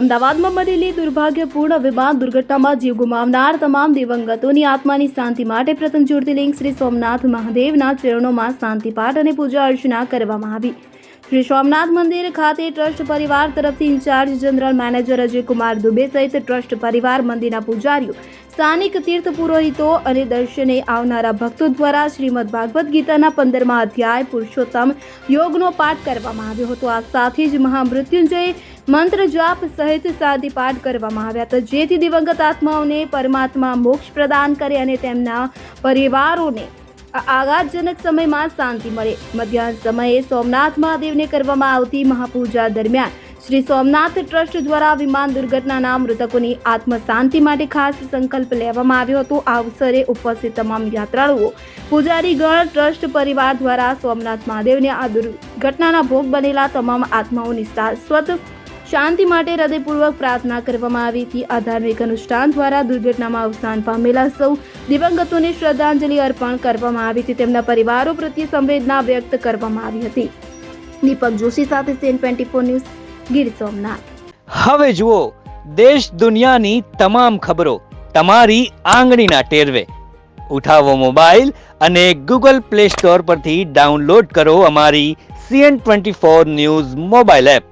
અમદાવાદમાં બનેલી દુર્ભાગ્યપૂર્ણ વિમાન દુર્ઘટનામાં જીવ ગુમાવનાર તમામ દિવંગતોની આત્માની શાંતિ માટે પ્રથમ જ્યોતિર્લિંગ શ્રી સોમનાથ મહાદેવના ચરણોમાં શાંતિપાઠ અને પૂજા અર્ચના કરવામાં આવી. શ્રી સોમનાથ મંદિર ખાતે ટ્રસ્ટ પરિવાર તરફથી incharge general manager Ajaykumar Dubey સહિત ટ્રસ્ટ પરિવાર, મંદિરના પૂજારીઓ, સ્થાનિક તીર્થ પુરોહિતો અને દર્શને આવનારા ભક્તો દ્વારા શ્રીમદ ભાગવદ્ ગીતાના પંદરમા અધ્યાય પુરુષોત્તમ યોગનો પાઠ કરવામાં આવ્યો હતો. આ સાથે જ મહામૃત્યુંજય મંત્ર જાપ સહિત પાઠ કરવામાં આવ્યા હતા. જેથી દિવંગત આત્માઓને પરમાત્મા મોક્ષ પ્રદાન કરે અને તેમના પરિવારોને આઘાતજનક સમયમાં શાંતિ મળે. મધ્યાહન સમયે સોમનાથ મહાદેવને કરવામાં આવતી મહાપૂજા દરમિયાન શ્રી સોમનાથ ટ્રસ્ટ દ્વારા વિમાન દુર્ઘટનાના મૃતકોની આત્મ શાંતિ માટે ખાસ સંકલ્પ લેવામાં આવ્યો હતો. આ અવસરે ઉપસ્થિત તમામ યાત્રાળુઓ, પૂજારીગણ, ટ્રસ્ટ પરિવાર દ્વારા સોમનાથ મહાદેવને આ દુર્ઘટનાના ભોગ બનેલા તમામ આત્માઓની શાશ્વત શાંતિ માટે હૃદયપૂર્વક પ્રાર્થના કરવામાં આવી હતી. આ ધાર્મિક અનુષ્ઠાન દ્વારા દુર્ઘટનામાં અવસાન પામેલા સૌ દિવંગતોને શ્રદ્ધાંજલિ અર્પણ કરવામાં આવી હતી. તેમના પરિવારો પ્રત્યે સંવેદના વ્યક્ત કરવામાં આવી હતી. દીપક જોશી સાથે CN twenty four news, Gir Somnath. હવે જુઓ, દેશ દુનિયાની તમામ ખબરો તમારી આંગળીના ટેરવે. ઉઠાવો મોબાઈલ અને ગૂગલ પ્લે સ્ટોર પરથી ડાઉનલોડ કરો અમારી CN twenty four news mobile app.